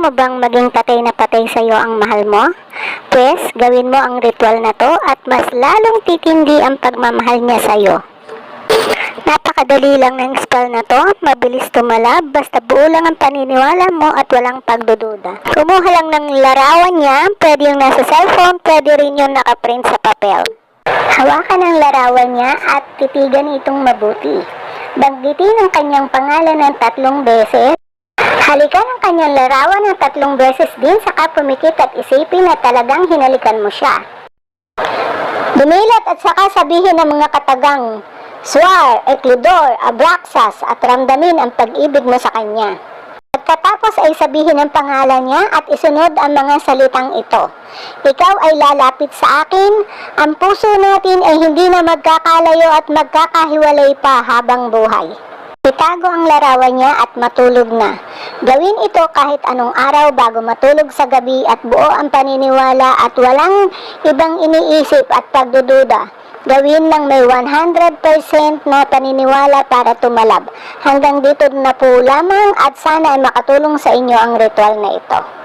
mo bang maging patay na patay sa iyo ang mahal mo? Pwes, gawin mo ang ritual na to at mas lalong titindi ang pagmamahal niya sa iyo. Napakadali lang ng spell na to mabilis tumalab basta buo lang ang paniniwala mo at walang pagdududa. Kumuha lang ng larawan niya, pwede yung nasa cellphone, pwede rin yung nakaprint sa papel. Hawakan ang larawan niya at titigan itong mabuti. Banggitin ang kanyang pangalan ng tatlong beses. Kanyang larawan ng tatlong beses din saka pumikit at isipin na talagang hinalikan mo siya. Dumilat at saka sabihin ng mga katagang, Swar, Ekludor, Abraxas at ramdamin ang pag-ibig mo sa kanya. Pagkatapos ay sabihin ang pangalan niya at isunod ang mga salitang ito. Ikaw ay lalapit sa akin, ang puso natin ay hindi na magkakalayo at magkakahiwalay pa habang buhay. Itago ang larawan niya at matulog na. Gawin ito kahit anong araw bago matulog sa gabi at buo ang paniniwala at walang ibang iniisip at pagdududa. Gawin lang may 100% na paniniwala para tumalab. Hanggang dito na po lamang at sana ay makatulong sa inyo ang ritual na ito.